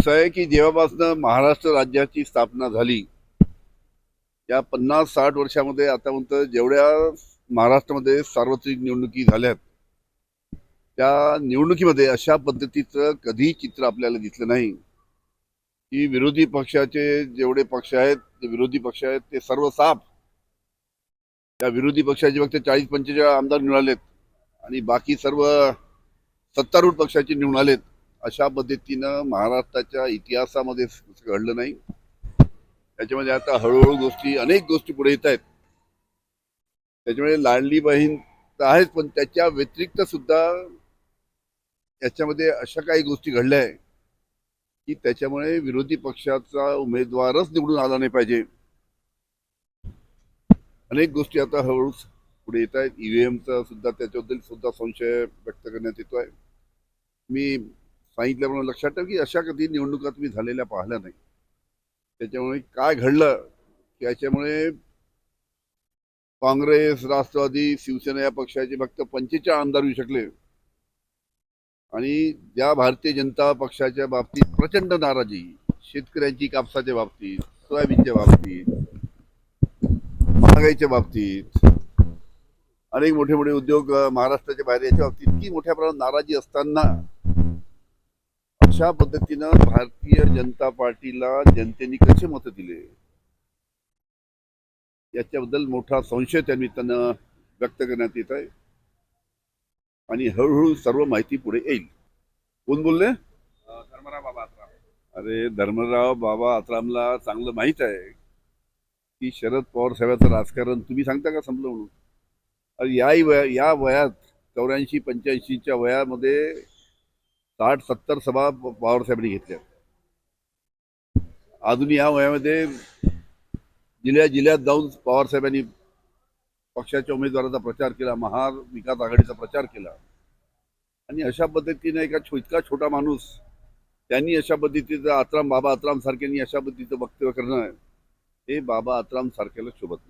असं आहे की जेव्हापासून महाराष्ट्र राज्याची स्थापना झाली या पन्नास साठ वर्षामध्ये आतापर्यंत जेवढ्या महाराष्ट्रामध्ये सार्वत्रिक निवडणुकी झाल्यात त्या निवडणुकीमध्ये अशा पद्धतीचं कधी चित्र आपल्याला दिसलं नाही की विरोधी पक्षाचे जेवढे पक्ष आहेत ते विरोधी पक्ष आहेत ते सर्व साफ त्या विरोधी पक्षाचे फक्त चाळीस पंचेचाळीस आमदार निवडून आणि बाकी सर्व सत्तारूढ पक्षाचे निवडून आलेत. अशा पद्धतीनं महाराष्ट्राच्या इतिहासामध्ये घडलं नाही. त्याच्यामध्ये आता हळूहळू गोष्टी अनेक गोष्टी पुढे येत आहेत. त्याच्यामुळे लाडली बहीण तर आहेच पण त्याच्या व्यतिरिक्त सुद्धा याच्यामध्ये अशा काही गोष्टी घडल्या आहे की त्याच्यामुळे विरोधी पक्षाचा उमेदवारच निवडून आला नाही पाहिजे. अनेक गोष्टी आता हळूहळू पुढे येत आहेत. ईव्हीएमचा सुद्धा त्याच्याबद्दल सुद्धा संशय व्यक्त करण्यात येतो आहे. मी सांगितल्याप्रमाणे लक्षात ठेव की अशा कधी निवडणुका तुम्ही झालेल्या पाहिल्या नाही. त्याच्यामुळे काय घडलं? की याच्यामुळे काँग्रेस राष्ट्रवादी शिवसेना या पक्षाचे फक्त पंचेचाळ आमदार होऊ शकले. आणि ज्या भारतीय जनता पक्षाच्या बाबतीत प्रचंड नाराजी शेतकऱ्यांची कापसाच्या बाबतीत सोयाबीनच्या बाबतीत महागाईच्या बाबतीत अनेक मोठे मोठे उद्योग महाराष्ट्राच्या बाहेर याच्या बाबतीत इतकी मोठ्या प्रमाणात नाराजी असताना अशा पद्धतीनं भारतीय जनता पार्टीला जनतेने कसे मत दिले? याच्याबद्दल मोठा संशय त्या निमित्तानं व्यक्त करण्यात येत आहे. आणि हळूहळू सर्व माहिती पुढे येईल. कोण बोलले? धर्मराव बाबा आत्रा. अरे धर्मराव बाबा आत्रामला चांगलं माहीत आहे. की शरद पवार साहेबांचं राजकारण तुम्ही सांगता का संपलं म्हणून? अरे याही वया या वयात चौऱ्याऐंशी पंच्याऐंशीच्या वयामध्ये साठ सत्तर सभा पवारसाहेबांनी पवार साहेबांनी घेतल्या. अजून या वयामध्ये जिल्ह्या जिल्ह्यात जाऊन पवार साहेबांनी पक्षाच्या उमेदवाराचा प्रचार केला महाविकास आघाडीचा प्रचार केला. आणि अशा पद्धतीने एका इतका छोटा माणूस त्यांनी अशा पद्धतीचं आत्राम बाबा आत्राम सारख्यांनी अशा पद्धतीचं वक्तव्य करणं हे बाबा आत्राम सारख्याला शोभत नाही.